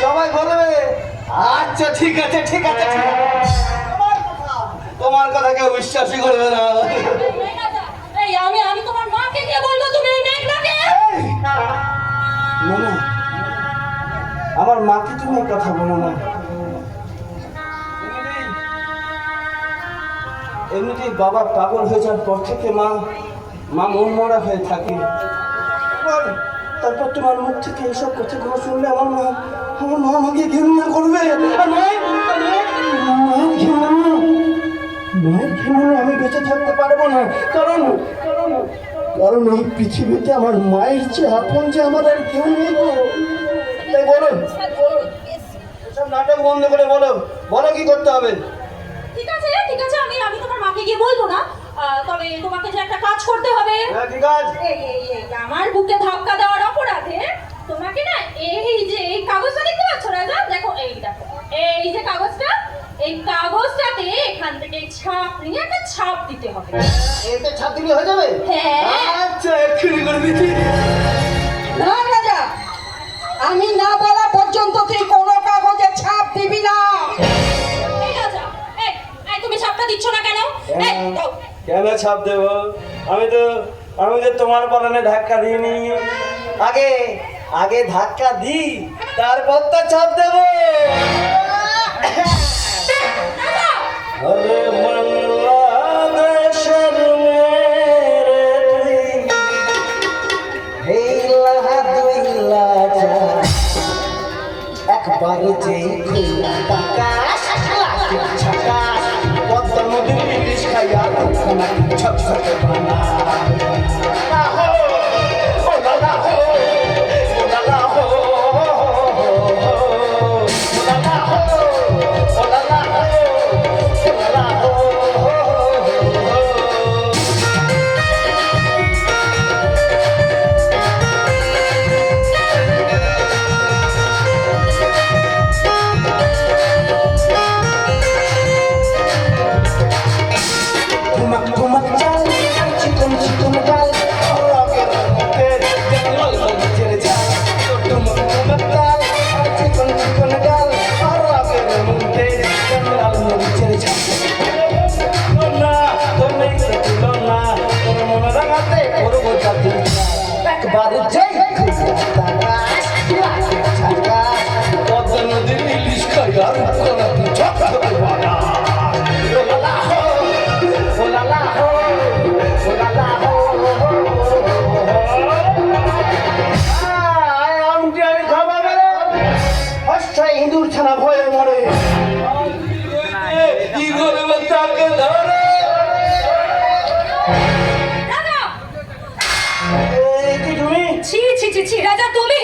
সবাই বলবে আচ্ছা ঠিক আছে ঠিক আছে ঠিক আছে। তোমার কথা কেউ বিশ্বাসই করবে না। আমি আমি তোমার মাকে গিয়ে বলব তুমি এই মেঘনাকে? না না আমার মাকে তুমি কথা বলো না। এমনিতেই- এমনিতেই বাবা পাগল হয়ে যাওয়ার পর থেকে মা মা মন মরা হয়ে থাকে। তারপর তোমার মুখ থেকে এসব কথাগুলো শুনলে আমার মা আমার মা আমাকে ঘৃণা করবে। মায়ের ঘৃণা। মায়ের ঘৃণা আমি বেঁচে থাকতে পারব না। কারণ কারণ এই পৃথিবীতে আমার মায়ের চেয়ে আপন যে আমার আর কেউ নেই গো। তাই বলো নাটক বন্ধ করে বলো। বলো কি করতে হবে? ঠিক আছে ঠিক আছে আমি আমি তোমার মাকে গিয়ে বলব না। তবে তোমাকে যে একটা কাজ করতে হবে। হ্যাঁ ঠিক এই এই এই আমার বুকে ধাক্কা অপরাধে না? এই যে এই কাগজটা দেখতে পাচ্ছ রাজা? দেখো এই দেখো এই যে কাগজটা এই কাগজটাতে এখান থেকে ছাপ নিয়ে একটা ছাপ দিতে হবে। এতে ছাপ দিলে হয়ে যাবে? হ্যাঁ। আচ্ছা এক্ষুনি করে দিচ্ছি। না রাজা আমি না বলা পর্যন্ত তুই কোনো কাগজে ছাপ দিবি না। তুমি ছাপটা দিচ্ছ না কেন? কেন? ছাপ দেব? আমি তো আমি তো তোমার পরনে ধাক্কা দিইনি। আগে আগে ধাক্কা দি তারপর তো ছাপ দেব। একবার যে খুলা বাতাস লাগে ছাকাস নদীর খাইয়া খানা ছকছকে বানা। ছানা মরে কি করবে তাকে ধরে ছি ছি ছি রাজা তুমি?